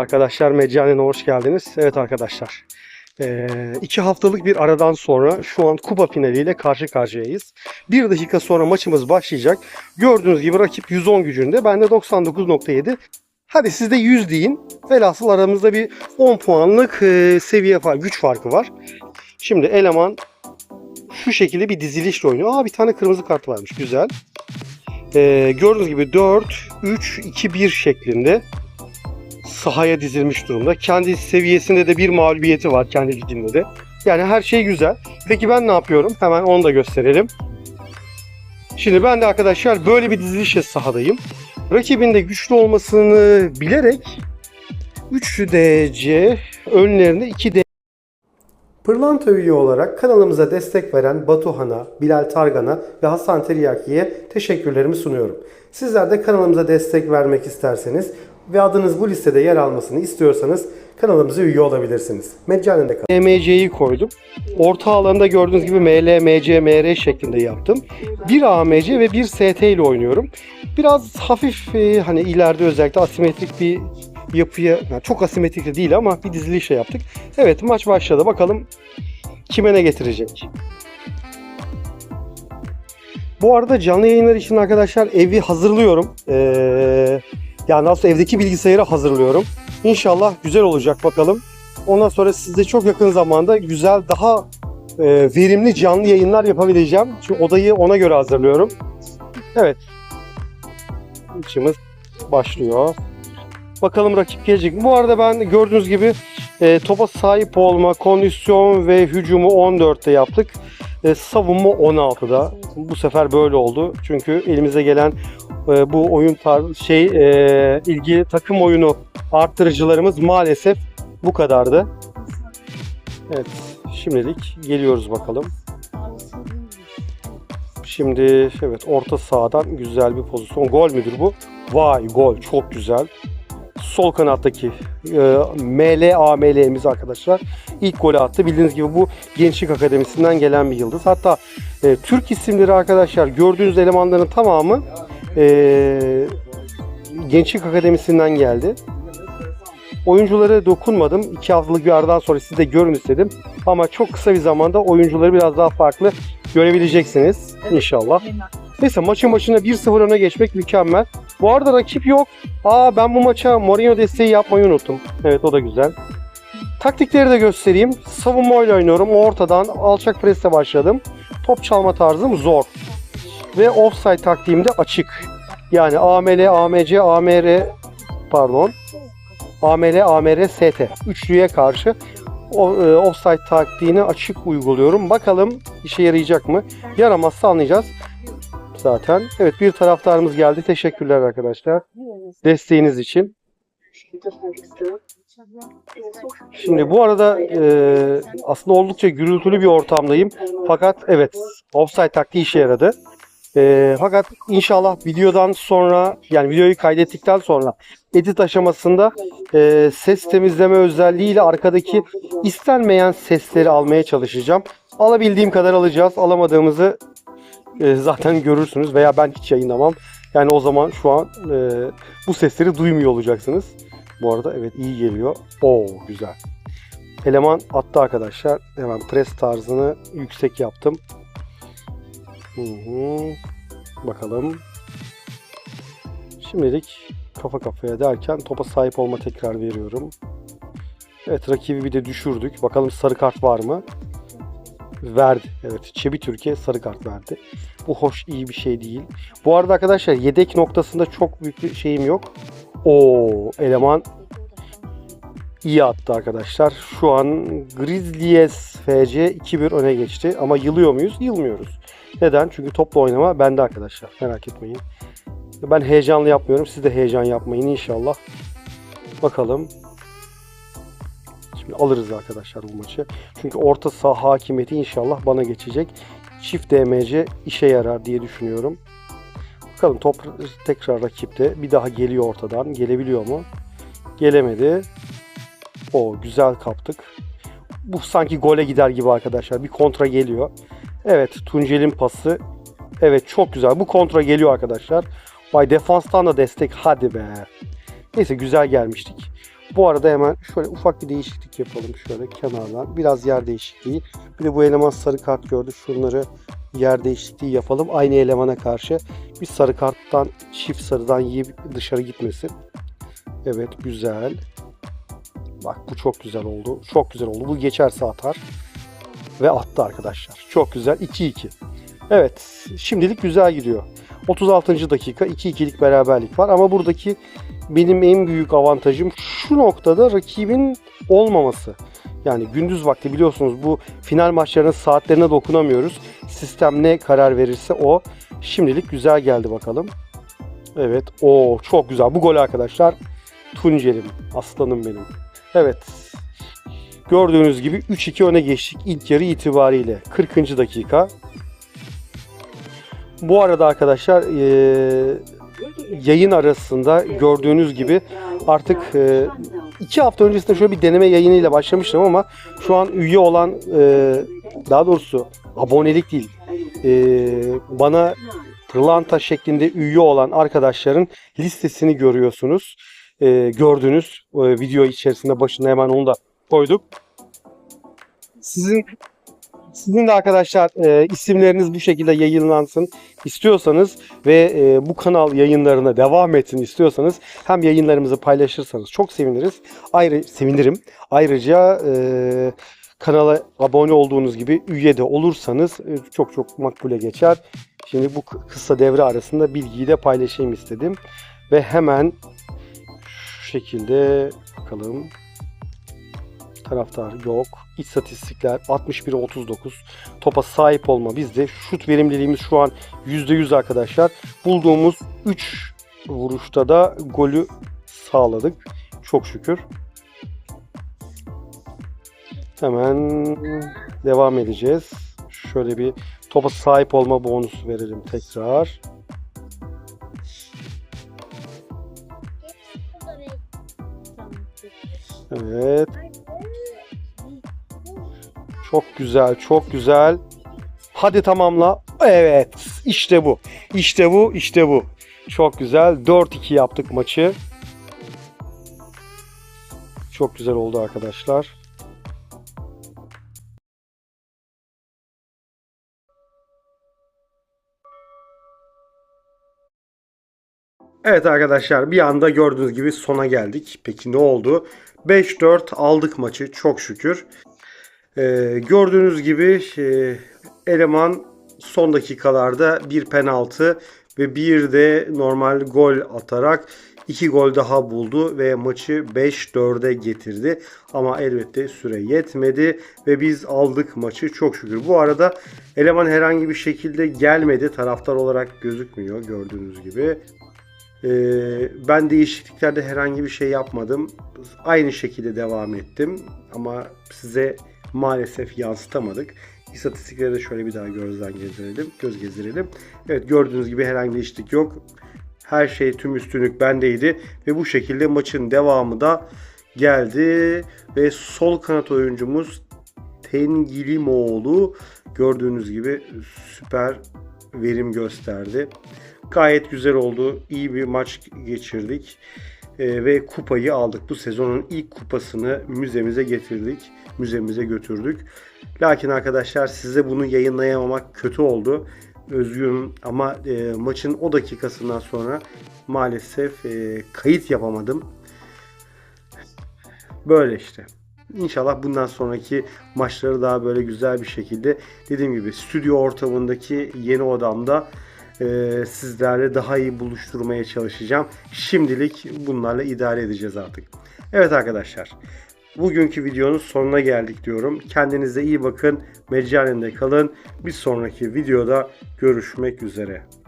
Arkadaşlar Meccane'ne hoş geldiniz. Evet arkadaşlar. eee, iki haftalık bir aradan sonra şu an kupa finaliyle karşı karşıyayız. Bir dakika sonra maçımız başlayacak. Gördüğünüz gibi rakip 110 gücünde. Ben de 99.7. Hadi siz de 100 deyin. Velhasıl aramızda bir 10 puanlık eee, seviye güç farkı var. Şimdi eleman şu şekilde bir dizilişle oynuyor. Aa bir tane kırmızı kart varmış. Güzel. Eee, gördüğünüz gibi 4, 3, 2, 1 şeklinde sahaya dizilmiş durumda. Kendi seviyesinde de bir mağlubiyeti var kendi liginde de. Yani her şey güzel. Peki ben ne yapıyorum? Hemen onu da gösterelim. Şimdi ben de arkadaşlar böyle bir dizilişle sahadayım. Rakibin de güçlü olmasını bilerek 3 DC önlerinde 2 D Pırlanta üye olarak kanalımıza destek veren Batuhan'a, Bilal Targan'a ve Hasan Teriyaki'ye teşekkürlerimi sunuyorum. Sizler de kanalımıza destek vermek isterseniz ve adınız bu listede yer almasını istiyorsanız kanalımıza üye olabilirsiniz. Meccanen de kalın. MC'yi koydum. Orta alanda gördüğünüz gibi ML, MC, MR şeklinde yaptım. Bir AMC ve bir ST ile oynuyorum. Biraz hafif e, hani ileride özellikle asimetrik bir yapıya, yani çok asimetrik de değil ama bir dizilişle yaptık. Evet maç başladı. Bakalım kime ne getirecek. Bu arada canlı yayınlar için arkadaşlar evi hazırlıyorum. Ee, yani aslında evdeki bilgisayarı hazırlıyorum. İnşallah güzel olacak bakalım. Ondan sonra size çok yakın zamanda güzel daha e, verimli canlı yayınlar yapabileceğim. Çünkü odayı ona göre hazırlıyorum. Evet. İşimiz başlıyor. Bakalım rakip gelecek mi? Bu arada ben gördüğünüz gibi e, topa sahip olma, kondisyon ve hücumu 14'te yaptık. E, savunma 16'da. Bu sefer böyle oldu. Çünkü elimize gelen e, bu oyun tar şey e, ilgi takım oyunu arttırıcılarımız maalesef bu kadardı. Evet, şimdilik geliyoruz bakalım. Şimdi evet orta sahadan güzel bir pozisyon. Gol müdür bu? Vay gol çok güzel. Sol kanattaki e, ML AML'miz arkadaşlar ilk golü attı. Bildiğiniz gibi bu Gençlik Akademisi'nden gelen bir yıldız. Hatta e, Türk isimleri arkadaşlar gördüğünüz elemanların tamamı e, Gençlik Akademisi'nden geldi. Oyunculara dokunmadım. İki haftalık bir aradan sonra siz de görün istedim. Ama çok kısa bir zamanda oyuncuları biraz daha farklı görebileceksiniz inşallah. Neyse maçın başına 1-0 öne geçmek mükemmel. Bu arada rakip yok. Aa ben bu maça Mourinho desteği yapmayı unuttum. Evet o da güzel. Taktikleri de göstereyim. Savunmayla oynuyorum. Ortadan alçak presle başladım. Top çalma tarzım zor. Ve offside taktiğim de açık. Yani AML, AMC, AMR pardon. AML, AMR, ST. Üçlüye karşı e, offside taktiğini açık uyguluyorum. Bakalım işe yarayacak mı? Yaramazsa anlayacağız zaten. Evet bir taraftarımız geldi. Teşekkürler arkadaşlar. Desteğiniz için. Şimdi bu arada e, aslında oldukça gürültülü bir ortamdayım. Fakat evet offside taktiği işe yaradı. E, fakat inşallah videodan sonra yani videoyu kaydettikten sonra edit aşamasında e, ses temizleme özelliğiyle arkadaki istenmeyen sesleri almaya çalışacağım. Alabildiğim kadar alacağız. Alamadığımızı e, zaten görürsünüz veya ben hiç yayınlamam. Yani o zaman şu an e, bu sesleri duymuyor olacaksınız. Bu arada evet iyi geliyor. Oo güzel. Eleman attı arkadaşlar. Hemen pres tarzını yüksek yaptım. Hı hı. Bakalım. Şimdilik kafa kafaya derken topa sahip olma tekrar veriyorum. Evet rakibi bir de düşürdük. Bakalım sarı kart var mı? Verdi. Evet Çebi Türkiye sarı kart verdi. Bu hoş iyi bir şey değil. Bu arada arkadaşlar yedek noktasında çok büyük bir şeyim yok. O eleman iyi attı arkadaşlar. Şu an Grizzlies FC 2-1 öne geçti. Ama yılıyor muyuz? Yılmıyoruz. Neden? Çünkü topla oynama bende arkadaşlar. Merak etmeyin. Ben heyecanlı yapmıyorum. Siz de heyecan yapmayın inşallah. Bakalım. Şimdi alırız arkadaşlar bu maçı. Çünkü orta saha hakimiyeti inşallah bana geçecek. Çift DMC işe yarar diye düşünüyorum. Bakalım top tekrar rakipte. Bir daha geliyor ortadan. Gelebiliyor mu? Gelemedi. O güzel kaptık. Bu sanki gole gider gibi arkadaşlar. Bir kontra geliyor. Evet Tuncel'in pası. Evet çok güzel. Bu kontra geliyor arkadaşlar. Vay defanstan da destek. Hadi be. Neyse güzel gelmiştik. Bu arada hemen şöyle ufak bir değişiklik yapalım şöyle kenardan. Biraz yer değişikliği. Bir de bu eleman sarı kart gördü. Şunları yer değişikliği yapalım. Aynı elemana karşı bir sarı karttan çift sarıdan yiyip dışarı gitmesin. Evet güzel. Bak bu çok güzel oldu. Çok güzel oldu. Bu geçerse atar. Ve attı arkadaşlar. Çok güzel. 2-2. Evet. Şimdilik güzel gidiyor. 36. dakika 2-2'lik beraberlik var. Ama buradaki benim en büyük avantajım şu noktada rakibin olmaması. Yani gündüz vakti biliyorsunuz bu final maçlarının saatlerine dokunamıyoruz. Sistem ne karar verirse o. Şimdilik güzel geldi bakalım. Evet. o çok güzel. Bu gol arkadaşlar. Tuncer'im. Aslanım benim. Evet. Gördüğünüz gibi 3-2 öne geçtik ilk yarı itibariyle. 40. dakika. Bu arada arkadaşlar eee, yayın arasında gördüğünüz gibi artık e, iki hafta öncesinde şöyle bir deneme yayınıyla başlamıştım ama şu an üye olan e, daha doğrusu abonelik değil e, bana pırlanta şeklinde üye olan arkadaşların listesini görüyorsunuz. E, gördünüz e, video içerisinde başına hemen onu da koyduk. Sizin sizin de arkadaşlar e, isimleriniz bu şekilde yayınlansın istiyorsanız ve e, bu kanal yayınlarına devam etsin istiyorsanız hem yayınlarımızı paylaşırsanız çok seviniriz. Ayrı sevinirim. Ayrıca e, kanala abone olduğunuz gibi üye de olursanız e, çok çok makbule geçer. Şimdi bu kı- kısa devre arasında bilgiyi de paylaşayım istedim. Ve hemen şu şekilde bakalım. Taraftar yok. İstatistikler 61'e 39. Topa sahip olma bizde. Şut verimliliğimiz şu an %100 arkadaşlar. Bulduğumuz 3 vuruşta da golü sağladık. Çok şükür. Hemen devam edeceğiz. Şöyle bir topa sahip olma bonusu verelim tekrar. Evet. Çok güzel, çok güzel. Hadi tamamla. Evet, işte bu. İşte bu, işte bu. Çok güzel. 4-2 yaptık maçı. Çok güzel oldu arkadaşlar. Evet arkadaşlar bir anda gördüğünüz gibi sona geldik. Peki ne oldu? 5-4 aldık maçı çok şükür. Ee, gördüğünüz gibi e, eleman son dakikalarda bir penaltı ve bir de normal gol atarak iki gol daha buldu ve maçı 5-4'e getirdi. Ama elbette süre yetmedi ve biz aldık maçı çok şükür. Bu arada eleman herhangi bir şekilde gelmedi. Taraftar olarak gözükmüyor gördüğünüz gibi. Ee, ben değişikliklerde herhangi bir şey yapmadım. Aynı şekilde devam ettim. Ama size maalesef yansıtamadık. İstatistikleri de şöyle bir daha gözden gezdirelim, göz gezdirelim. Evet gördüğünüz gibi herhangi bir değişiklik yok. Her şey tüm üstünlük bendeydi ve bu şekilde maçın devamı da geldi ve sol kanat oyuncumuz Tengilimoğlu gördüğünüz gibi süper verim gösterdi. Gayet güzel oldu. İyi bir maç geçirdik. Ee, ve kupayı aldık. Bu sezonun ilk kupasını müzemize getirdik. Müzemize götürdük. Lakin arkadaşlar size bunu yayınlayamamak kötü oldu. Özgürüm ama e, maçın o dakikasından sonra maalesef e, kayıt yapamadım. Böyle işte. İnşallah bundan sonraki maçları daha böyle güzel bir şekilde dediğim gibi stüdyo ortamındaki yeni odamda e, sizlerle daha iyi buluşturmaya çalışacağım. Şimdilik bunlarla idare edeceğiz artık. Evet arkadaşlar. Bugünkü videonun sonuna geldik diyorum. Kendinize iyi bakın. Meccalinde kalın. Bir sonraki videoda görüşmek üzere.